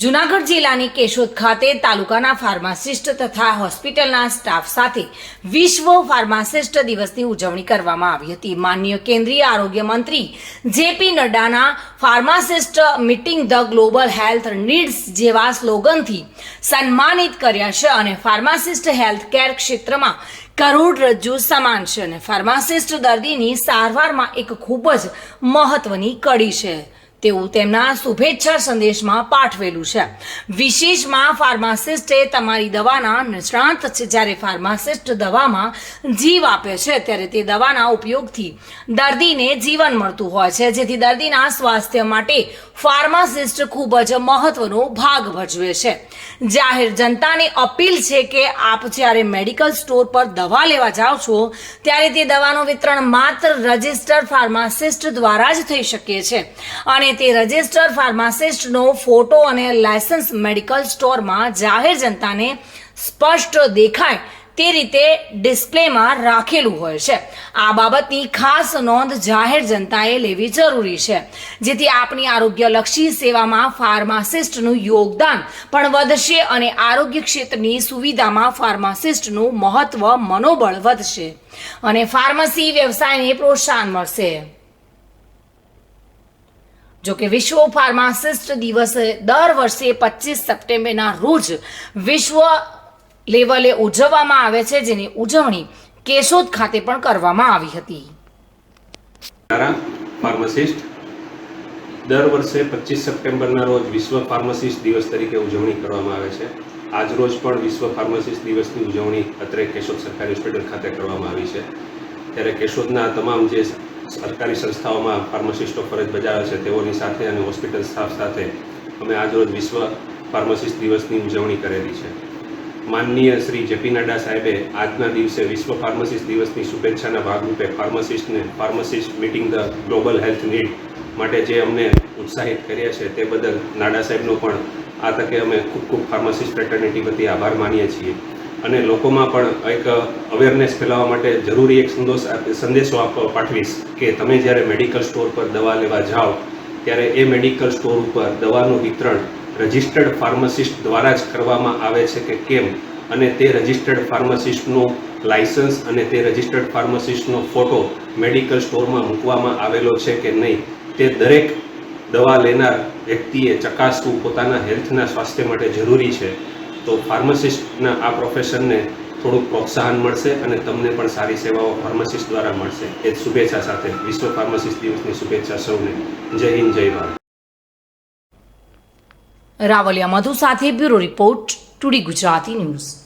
જુનાગઢ જિલ્લાની કેશોદ ખાતે તાલુકાના ફાર્માસિસ્ટ તથા હોસ્પિટલના સ્ટાફ સાથે વિશ્વ ફાર્માસિસ્ટ દિવસની ઉજવણી કરવામાં આવી હતી. માનનીય કેન્દ્રીય આરોગ્ય મંત્રી JP નડ્ડાના pharmacist meeting the global health needs જેવા સ્લોગનથી સન્માનિત કર્યા છે અને ફાર્માસિસ્ટ હેલ્થ કેર ક્ષેત્રમાં કરોડરજ્જુ સમાન છે અને ફાર્માસિસ્ટ દર્દીની સારવારમાં એક ખૂબ જ મહત્વની કડી છે. તેવું તેમના શુભેચ્છા સંદેશમાં પાઠવેલું છે. વિશેષમાં ફાર્માસિસ્ટે તમારી દવાના નિષ્ણાંત છે. જ્યારે ફાર્માસિસ્ટ દવામાં જીવ આપે છે, ત્યારે તે દવાના ઉપયોગથી દર્દીને જીવન મળતું હોય છે. જેથી દર્દીના સ્વાસ્થ્ય માટે ફાર્માસિસ્ટ ખૂબ જ મહત્વનો ભાગ ભજવે છે. જાહેર જનતાને અપીલ છે કે આપ જ્યારે મેડિકલ સ્ટોર પર દવા લેવા જાઓ છો, ત્યારે તે દવાનું વિતરણ માત્ર રજિસ્ટર્ડ ફાર્માસિસ્ટ દ્વારા જ થઈ શકે છે. અને તે રજિસ્ટર્ડ ફાર્માસિસ્ટનો ફોટો અને લાયસન્સ મેડિકલ સ્ટોરમાં જાહેર જનતાને સ્પષ્ટ દેખાય તે રીતે ડિસ્પ્લેમાં રાખેલું હોય છે. આ બાબતની ખાસ નોંધ જાહેર જનતાએ લેવી જરૂરી છે. જેથી આપની આરોગ્યલક્ષી સેવામાં ફાર્માસિસ્ટનું યોગદાન પણ વધશે અને આરોગ્ય ક્ષેત્રની સુવિધામાં ફાર્માસિસ્ટનું મહત્વ મનોબળ વધશે અને ફાર્મસી વ્યવસાયને પ્રોત્સાહન મળશે. જો કે વિશ્વ ફાર્માસિસ્ટ દિવસે દર વર્ષે પચીસ સપ્ટેમ્બરના રોજ વિશ્વ લેવલે ઉજવવામાં આવે છે, જેની ઉજવણી કેશોદ ખાતે પણ કરવામાં આવી હતી. ફાર્માસિસ્ટ. દર વર્ષે પચીસ સપ્ટેમ્બરના રોજ વિશ્વ ફાર્માસિસ્ટ દિવસ તરીકે ઉજવણી કરવામાં આવે છે. આજ રોજ પણ વિશ્વ ફાર્માસિસ્ટ દિવસની ઉજવણી અત્રે કેશોદ સરકારી હોસ્પિટલ ખાતે કરવામાં આવી છે. ત્યારે કેશોદના તમામ જે સરકારી સંસ્થાઓમાં ફાર્માસિસ્ટો ફરજ બજાવે છે, તેઓની સાથે અને હોસ્પિટલ સ્ટાફ સાથે અમે આજરોજ વિશ્વ ફાર્માસિસ્ટ દિવસની ઉજવણી કરેલી છે. માનનીય શ્રી જેપી નડ્ડા સાહેબે આજના દિવસે વિશ્વ ફાર્માસિસ્ટ દિવસની શુભેચ્છાના ભાગરૂપે ફાર્માસિસ્ટને pharmacist meeting the global health need માટે જે અમને ઉત્સાહિત કર્યા છે તે બદલ નાડા સાહેબનો પણ આ તકે અમે ખૂબ ખૂબ ફાર્માસિસ્ટ ફેટર્નિટી વતી આભાર માનીએ છીએ. અને લોકોમાં પણ એક અવેરનેસ ફેલાવવા માટે જરૂરી એક સંદેશ સંદેશો આપ પાઠવીશ કે તમે જ્યારે મેડિકલ સ્ટોર પર દવા લેવા જાઓ, ત્યારે એ મેડિકલ સ્ટોર ઉપર દવાનું વિતરણ રજિસ્ટર્ડ ફાર્માસિસ્ટ દ્વારા જ કરવામાં આવે છે કે કેમ? અને તે રજિસ્ટર્ડ ફાર્માસિસ્ટનું લાયસન્સ અને તે રજિસ્ટર્ડ ફાર્માસિસ્ટનો ફોટો મેડિકલ સ્ટોરમાં મૂકવામાં આવેલો છે કે નહીં? તે દરેક દવા લેનાર વ્યક્તિએ ચકાસવું પોતાના હેલ્થના સ્વાસ્થ્ય માટે જરૂરી છે. તો ફાર્માસિસ્ટના આ પ્રોફેશનને થોડુંક પ્રોત્સાહન મળશે અને તમને પણ સારી સેવાઓ ફાર્માસિસ્ટ દ્વારા મળશે. એ શુભેચ્છા સાથે વિશ્વ ફાર્માસિસ્ટ દિવસની શુભેચ્છા સૌને. જય હિન્દ, જય ભારત. રાવલિયા મધુ સાથે bureau report, today Gujarati news.